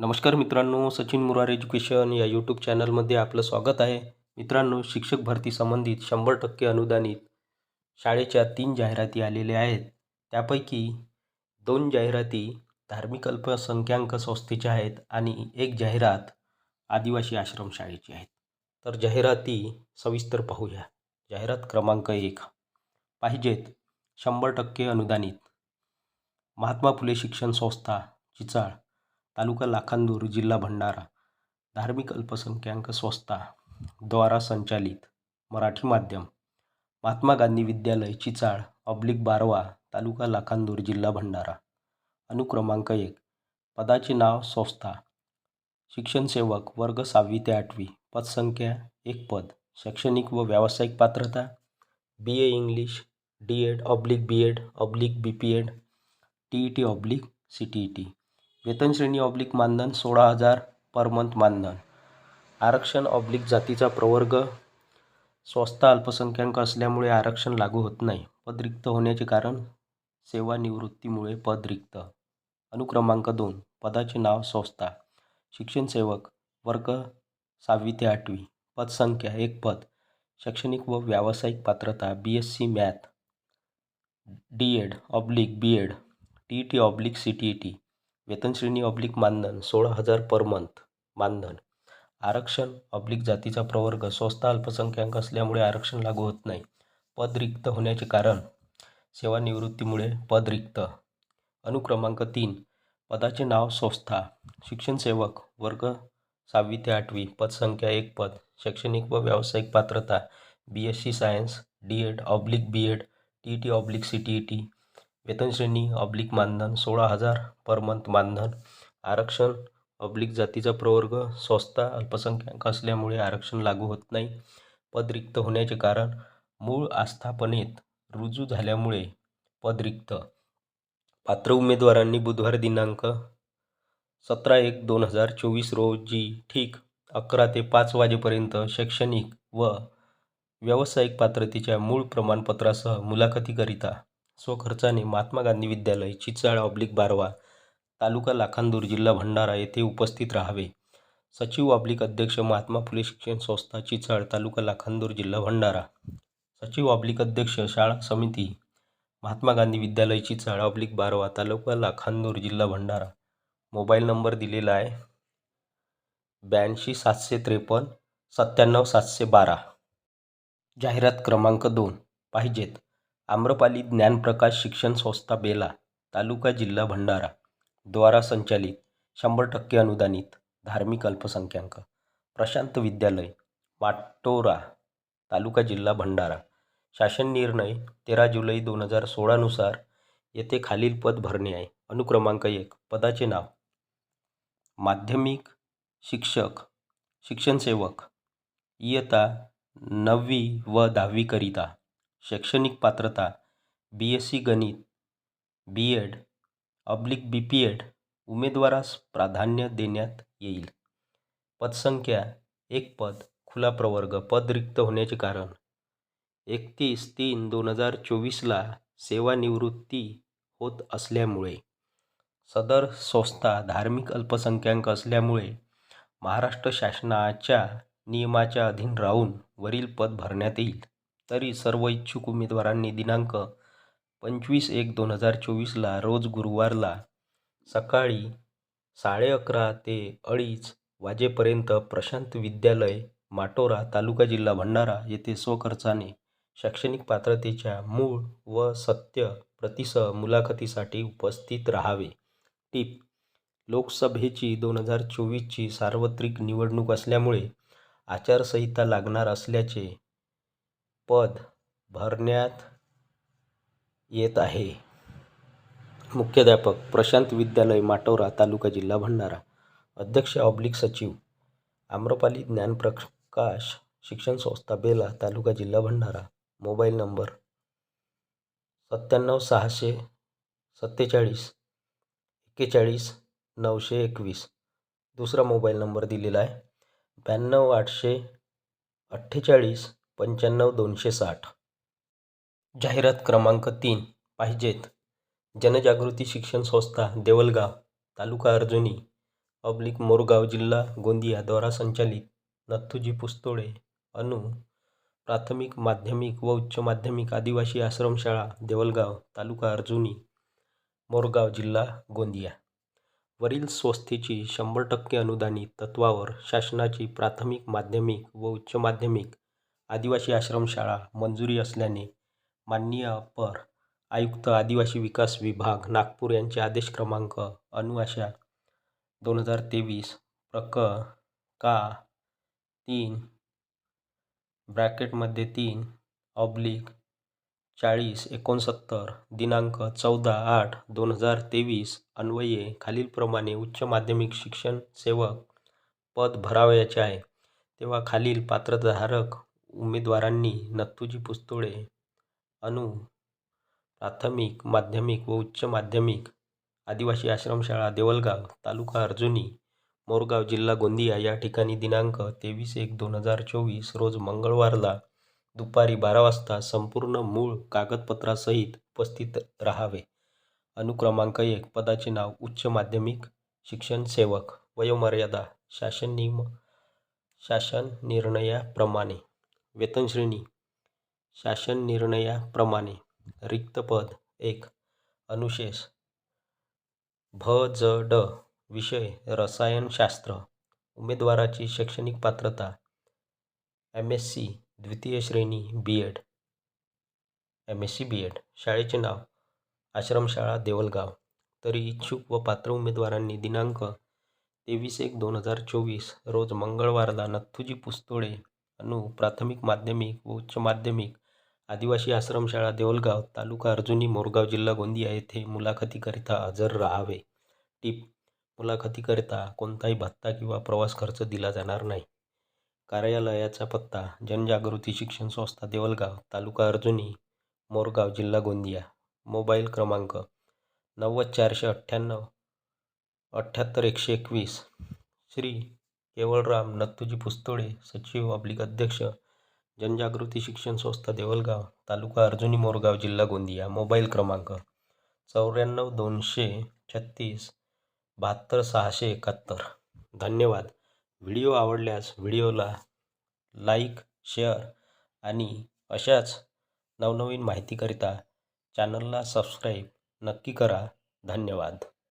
नमस्कार मित्रांनो सचिन मुरार एज्युकेशन या यूट्यूब चॅनलमध्ये आपलं स्वागत आहे. मित्रांनो शिक्षक भरती संबंधित शंभर टक्के अनुदानित शाळेच्या तीन जाहिराती आलेल्या आहेत. त्यापैकी दोन जाहिराती धार्मिक अल्पसंख्याक संस्थेच्या आहेत आणि एक जाहिरात आदिवासी आश्रमशाळेची आहेत तर जाहिराती सविस्तर पाहूया. जाहिरात क्रमांक एक. पाहिजेत शंभर टक्के अनुदानित महात्मा फुले शिक्षण संस्था चिचाळ. तालुका लाखांदूर जिल्हा भंडारा. धार्मिक अल्पसंख्याक संस्था द्वारा संचालित मराठी माध्यम महात्मा गांधी विद्यालय चिचाळ ऑब्लिक बारवा तालुका लाखांदूर जिल्हा भंडारा. अनुक्रमांक एक पदाचे नाव संस्था शिक्षणसेवक वर्ग सहावी ते आठवी पदसंख्या एक पद शैक्षणिक व व्यावसायिक पात्रता B A English D Ed oblique B Ed oblique B P Ed T E T oblique C T E T वेतन श्रेणी ऑब्लिक मानधन सोळा हजार पर मंथ मानधन. आरक्षण ऑब्लिक जातीचा प्रवर्ग स्वस्ता अल्पसंख्याक असल्यामुळे आरक्षण लागू होत नाही. पद रिक्त होण्याचे कारण सेवानिवृत्तीमुळे पद रिक्त अनुक्रमांक दोन पदाचे नाव संस्था. शिक्षणसेवक वर्ग सहावी ते आठवी. पदसंख्या एक पद. शैक्षणिक व व्यावसायिक पात्रता B S C math D Ed oblique B Ed T E T oblique C T E T वेतनश्रेणी ऑब्लिक मानधन सोळा हजार पर मंथ मानधन. आरक्षण ऑब्लिक जातीचा प्रवर्ग स्वस्त अल्पसंख्याक असल्यामुळे आरक्षण लागू होत नाही. पद रिक्त होण्याचे कारण सेवानिवृत्तीमुळे पद रिक्त. अनुक्रमांक तीन पदाचे नाव संस्था शिक्षणसेवक वर्ग सहावी ते आठवी पदसंख्या एक पद शैक्षणिक व व्यावसायिक पात्रता B S C science D Ed oblique B Ed T E T oblique C T E T वेतनश्रेणी ऑब्लिक मानधन सोळा हजार पर मंथ मानधन आरक्षण ऑब्लिक जातीचा प्रवर्ग स्वस्ता अल्पसंख्याक असल्यामुळे आरक्षण लागू होत नाही. पद रिक्त होण्याचे कारण मूळ आस्थापनेत रुजू झाल्यामुळे पद रिक्त. पात्र उमेदवारांनी बुधवार दिनांक सतरा एक दोन हजार चोवीस रोजी ठीक अकरा ते पाच वाजेपर्यंत शैक्षणिक व व्यावसायिक पात्रतेच्या मूळ प्रमाणपत्रासह मुलाखतीकरिता स्वखर्चाने महात्मा गांधी विद्यालय चिचाळ ऑब्लिक बारवा. तालुका लाखांदूर जिल्हा भंडारा येथे उपस्थित राहावे. सचिव ऑब्लिक अध्यक्ष महात्मा फुले शिक्षण संस्था चिचाळ तालुका लाखांदूर जिल्हा भंडारा. सचिव ऑब्लिक अध्यक्ष शाळा समिती. महात्मा गांधी विद्यालय चिचाळ ऑब्लिक बारवा तालुका लाखांदूर जिल्हा भंडारा. मोबाईल नंबर दिलेला आहे. ब्याऐंशी सातशे त्रेपन्न सत्त्याण्णव सातशे बारा. जाहिरात क्रमांक दोन. पाहिजेत. आम्रपाली ज्ञानप्रकाश शिक्षण संस्था बेला तालुका जिल्हा भंडारा. द्वारा संचालित शंभर टक्के अनुदानित धार्मिक अल्पसंख्याक. प्रशांत विद्यालय माटोरा तालुका जिल्हा भंडारा. शासन निर्णय तेरा जुलै दोन हजार सोळानुसार येथे खालील पद भरणे आहे. अनुक्रमांक एक पदाचे नाव. माध्यमिक शिक्षक शिक्षणसेवक इयत्ता नववी व दहावीकरिता शैक्षणिक पात्रता बी एस सी गणित B Ed oblique B P Ed उमेदवारास प्राधान्य देण्यात येईल. पदसंख्या एक पद खुला प्रवर्ग पद रिक्त होण्याचे कारण. एकतीस तीन दोन हजार चोवीसला सेवानिवृत्ती होत असल्यामुळे सदर संस्था धार्मिक अल्पसंख्याक असल्यामुळे महाराष्ट्र शासनाच्या नियमाच्या अधीन राहून वरील पद भरण्यात येईल. तरी सर्व इच्छुक उमेदवारांनी दिनांक पंचवीस एक दोन हजार चोवीसला रोज गुरुवारला सकाळी साडे अकरा ते अडीच वाजेपर्यंत प्रशांत विद्यालय माटोरा तालुका जिल्हा भंडारा येथे स्वखर्चाने शैक्षणिक पात्रतेच्या मूळ व सत्य प्रतिसह मुलाखतीसाठी उपस्थित राहावे. टीप लोकसभेची दोन हजार चोवीसची सार्वत्रिक निवडणूक असल्यामुळे आचारसंहिता लागणार असल्याचे पद भरण्यात येत आहे. मुख्याध्यापक प्रशांत विद्यालय माटोरा तालुका जिल्हा भंडारा. अध्यक्ष ऑब्लिक सचिव आम्रपाली ज्ञानप्रकाश शिक्षण संस्था बेला तालुका जिल्हा भंडारा. मोबाईल नंबर सत्त्याण्णव सहाशे सत्तेचाळीस एक्केचाळीस नऊशे एकवीस. दुसरा मोबाईल नंबर दिलेला आहे. ब्याण्णव आठशे अठ्ठेचाळीस पंच्याण्णव दोनशे साठ. जाहिरात क्रमांक तीन पाहिजेत. जनजागृती शिक्षण संस्था देवलगाव तालुका अर्जुनी पब्लिक मोरगाव जिल्हा गोंदिया द्वारा संचालित नथुजी पुस्तोळे अनु प्राथमिक माध्यमिक व उच्च माध्यमिक आदिवासी आश्रमशाळा देवलगाव तालुका अर्जुनी मोरगाव जिल्हा गोंदिया. वरील संस्थेची शंभर टक्के अनुदानित तत्त्वावर शासनाची प्राथमिक माध्यमिक व उच्च माध्यमिक आदिवासी आश्रमशाळा मंजुरी असल्याने माननीय अपर आयुक्त आदिवासी विकास विभाग नागपूर यांचे आदेश क्रमांक अनुआशा दोन हजार तेवीस प्रक का तीन ब्रॅकेटमध्ये तीन ऑब्लिक चाळीस एकोणसत्तर दिनांक चौदा आठ दोन हजार तेवीस अन्वये खालीलप्रमाणे उच्च माध्यमिक शिक्षण सेवक पद भरावयाचे आहे. तेव्हा खालील पात्रधारक उमेदवारांनी नथुजी पुस्तोळे अनु प्राथमिक माध्यमिक व उच्च माध्यमिक आदिवासी आश्रमशाळा देवलगाव तालुका अर्जुनी मोरगाव जिल्हा गोंदिया या ठिकाणी दिनांक तेवीस एक दोन हजार चोवीस रोज मंगळवारला दुपारी बारा वाजता संपूर्ण मूळ कागदपत्रासहित उपस्थित राहावे. अनुक्रमांक एक पदाचे नाव उच्च माध्यमिक शिक्षण सेवक वयोमर्यादा शासन नियम शासन निर्णयाप्रमाणे. वेतनश्रेणी शासन निर्णयाप्रमाणे रिक्त पद एक अनुशेष भ ज ड विषय रसायनशास्त्र उमेदवाराची शैक्षणिक पात्रता एम एस सी द्वितीय श्रेणी B Ed M S C B Ed शाळेचे नाव आश्रमशाळा देवलगाव. तरी इच्छुक व पात्र उमेदवारांनी दिनांक तेवीस एक दोन हजार चोवीस रोज मंगळवारला नथुजी पुस्तोळे अनु प्राथमिक माध्यमिक व उच्च माध्यमिक आदिवासी आश्रमशाळा देवलगाव तालुका अर्जुनी मोरगाव जिल्हा गोंदिया येथे मुलाखतीकरिता हजर राहावे. टीप मुलाखतीकरिता कोणताही भत्ता किंवा प्रवास खर्च दिला जाणार नाही. कार्यालयाचा पत्ता जनजागृती शिक्षण संस्था देवलगाव तालुका अर्जुनी मोरगाव जिल्हा गोंदिया. मोबाईल क्रमांक नव्वद चारशे अठ्ठ्याण्णव अठ्ठ्याहत्तर एकशे एकवीस. श्री केवळराम नत्तुजी पुस्तोळे सचिव अब्लिक अध्यक्ष जनजागृती शिक्षण संस्था देवलगाव तालुका अर्जुनी मोरगाव जिल्हा गोंदिया. मोबाईल क्रमांक चौऱ्याण्णव दोनशे छत्तीस बहात्तर सहाशे एकाहत्तर. धन्यवाद. व्हिडिओ आवडल्यास व्हिडिओला लाईक शेअर आणि अशाच नवनवीन माहितीकरिता चॅनलला सबस्क्राईब नक्की करा. धन्यवाद.